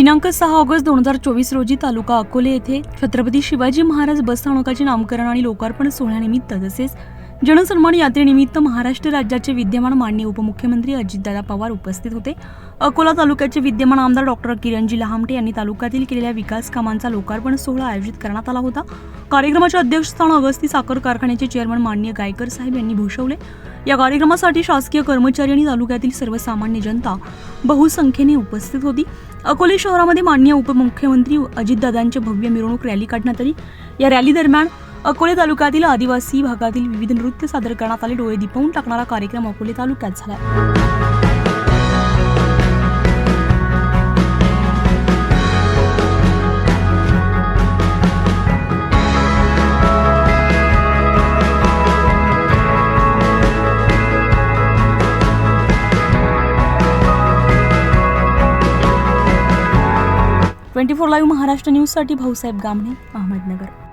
दिनांक सहा ऑगस्ट दोन हजार चोवीस रोजी तालुका अकोले येथे छत्रपती शिवाजी महाराज बस स्थानकाचे नामकरण आणि लोकार्पण सोहळ्यानिमित्त तसेच जनसन्मान यात्रेनिमित्त महाराष्ट्र राज्याचे विद्यमान मान्य उपमुख्यमंत्री अजितदादा पवार उपस्थित होते. अकोला तालुक्याचे विद्यमान आमदार डॉक्टर किरणजी लहामटे यांनी तालुक्यातील केलेल्या विकास कामांचा लोकार्पण सोहळा आयोजित करण्यात आला होता. कार्यक्रमाच्या अध्यक्षस्थान अगस्ती साखर कारखान्याचे चेअरमन माननीय गायकर साहेब यांनी भूषवले. या कार्यक्रमासाठी शासकीय कर्मचारी आणि तालुक्यातील सर्वसामान्य जनता बहुसंख्येने उपस्थित होती. अकोले शहरामध्ये माननीय उपमुख्यमंत्री अजितदादांची भव्य मिरवणूक रॅली काढण्यात आली. या रॅली दरम्यान अकोले तालुक्यातील आदिवासी भागातील विविध नृत्य सादर करण्यात आले. डोळे दिपवून टाकणारा कार्यक्रम अकोले तालुक्यात झाला. ट्वेंटी फोर लाईव्ह महाराष्ट्र न्यूजसाठी भाऊसाहेब गामणे अहमदनगर.